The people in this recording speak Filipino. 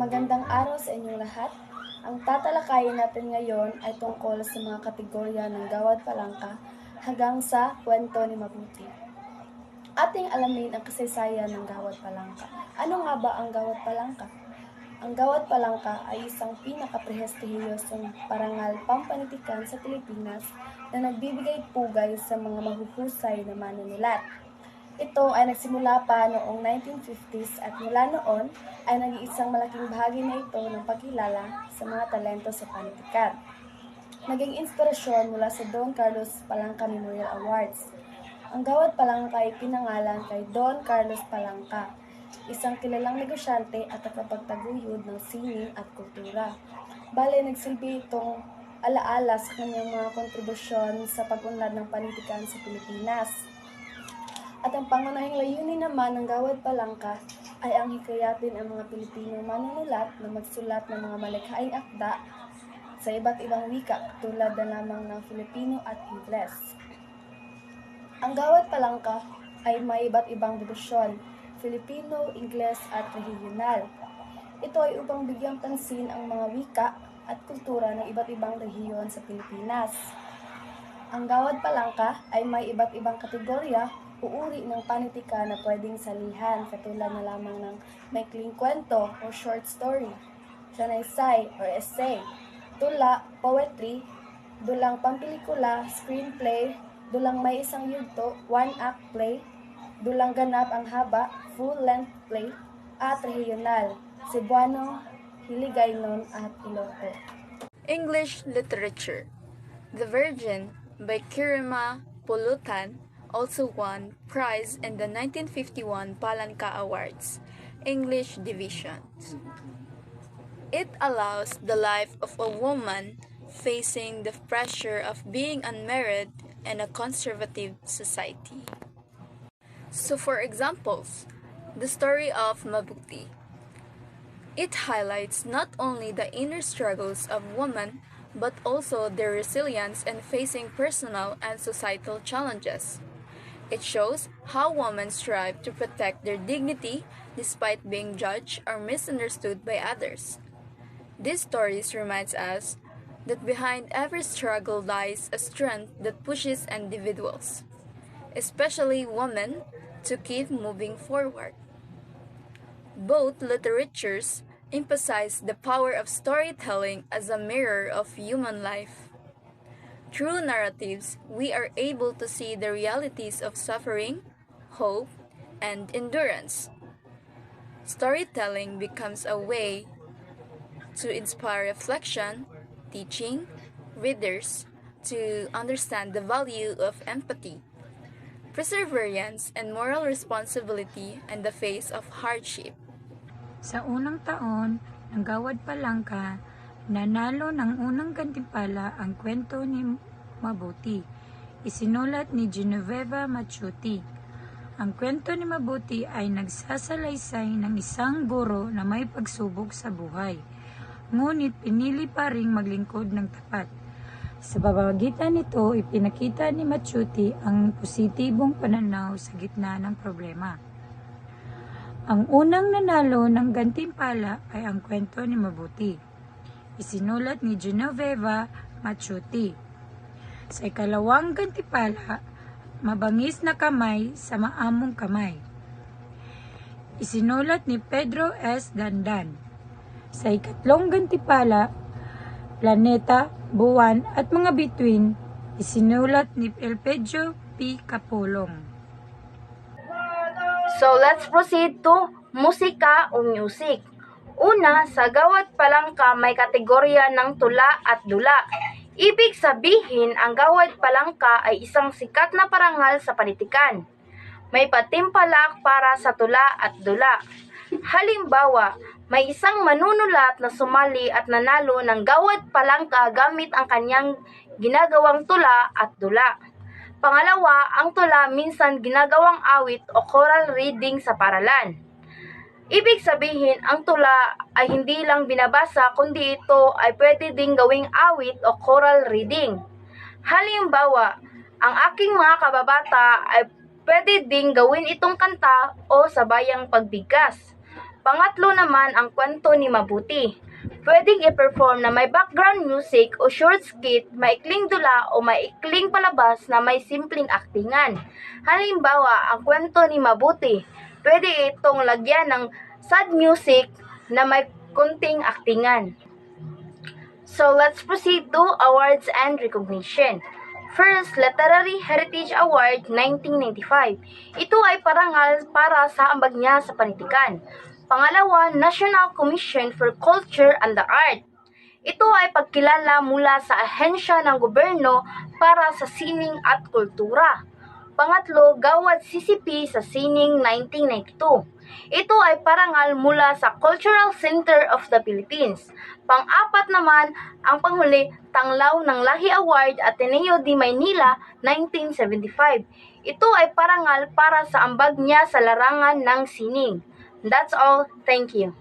Magandang araw sa inyong lahat. Ang tatalakayin natin ngayon ay tungkol sa mga kategorya ng gawad palangka hanggang sa kwento ni Mabuti. Ating alamin ang kasaysayan ng gawad palangka. Ano nga ba ang gawad palangka? Ang gawad palangka ay isang pinakaprehestihiyosong parangal pampanitikan sa Pilipinas na nagbibigay pugay sa mga mahuhusay na manunulat. Ito ay nagsimula pa noong 1950s at mula noon ay nag-iisang malaking bahagi na ito ng pagkilala sa mga talento sa panitikan. Naging inspirasyon mula sa Don Carlos Palangka Memorial Awards. Ang gawad palangka ay pinangalan kay Don Carlos Palangka, isang kilalang negosyante at tagapagtaguyod ng sining at kultura. Bale, nagsilbi itong alaala sa kanyang mga kontribusyon sa pag-unlad ng panitikan sa Pilipinas. At ang pangunahing layunin naman ng Gawad Palangka ay ang hikayatin ang mga Pilipino manunulat na magsulat ng mga malikhaing akda sa iba't ibang wika tulad na lamang ng Filipino at Ingles. Ang Gawad Palangka ay may iba't ibang dibisyon, Filipino, Ingles at regional. Ito ay upang bigyang pansin ang mga wika at kultura ng iba't ibang rehiyon sa Pilipinas. Ang Gawad Palangka ay may iba't ibang kategorya o uri ng panitika na pwedeng salihan katulad na lamang ng maikling kwento o short story, sanaysay or essay, tula, poetry, dulang pampelikula, screenplay, dulang may isang yugto, one-act play, dulang ganap ang haba, full-length play, at regional, Cebuano, Hiligaynon at Iloto. English Literature The Virgin by Kirima Pulutan also won prize in the 1951 Palanca Awards, English Division. It allows the life of a woman facing the pressure of being unmarried in a conservative society. So, for examples, the story of Mabuti. It highlights not only the inner struggles of women, but also their resilience in facing personal and societal challenges. It shows how women strive to protect their dignity despite being judged or misunderstood by others. These stories reminds us that behind every struggle lies a strength that pushes individuals, especially women, to keep moving forward. Both literatures emphasize the power of storytelling as a mirror of human life. Through narratives, we are able to see the realities of suffering, hope, and endurance. Storytelling becomes a way to inspire reflection, teaching readers to understand the value of empathy, perseverance, and moral responsibility in the face of hardship. Sa unang taon ng Gawad Palangka, nanalo ng unang gantimpala ang kwento ni Mabuti. Isinulat ni Genoveva Machuti. Ang kwento ni Mabuti ay nagsasalaysay ng isang guro na may pagsubok sa buhay. Ngunit pinili pa ring maglingkod ng tapat. Sa pamamagitan nito, ipinakita ni Machuti ang positibong pananaw sa gitna ng problema. Ang unang nanalo ng gantimpala ay ang kwento ni Mabuti. Isinulat ni Genoveva Machuti. Sa ikalawang gantimpala, mabangis na kamay sa maamong kamay. Isinulat ni Pedro S. Dandan. Sa ikatlong gantimpala, planeta, buwan at mga bituin, isinulat ni Elpedio P. Capulong. So let's proceed to musika o music. Una, sa gawad palangka may kategorya ng tula at dula. Ibig sabihin, ang gawad palangka ay isang sikat na parangal sa panitikan. May patimpalak para sa tula at dula. Halimbawa, may isang manunulat na sumali at nanalo ng gawad palangka gamit ang kanyang ginagawang tula at dula. Pangalawa, ang tula minsan ginagawang awit o choral reading sa paralan. Ibig sabihin, ang tula ay hindi lang binabasa kundi ito ay pwede ding gawing awit o choral reading. Halimbawa, ang aking mga kababata ay pwede ding gawin itong kanta o sabayang pagbigkas. Pangatlo naman ang kwento ni Mabuti. Pwedeng i-perform na may background music o short skit, maikling dula o maikling palabas na may simpleng aktingan. Halimbawa, ang kwento ni Mabuti. Pwede itong lagyan ng sad music na may kunting aktingan. So let's proceed to awards and recognition. First, Literary Heritage Award 1995. Ito ay parangal para sa ambag niya sa panitikan. Pangalawa, National Commission for Culture and the Art. Ito ay pagkilala mula sa ahensya ng gobyerno para sa sining at kultura. Pangatlo, Gawad CCP sa sining 1992. Ito ay parangal mula sa Cultural Center of the Philippines. Pang-apat naman, ang panghuli, Tanglaw ng Lahi Award Ateneo de Maynila 1975. Ito ay parangal para sa ambag niya sa larangan ng sining. That's all. Thank you.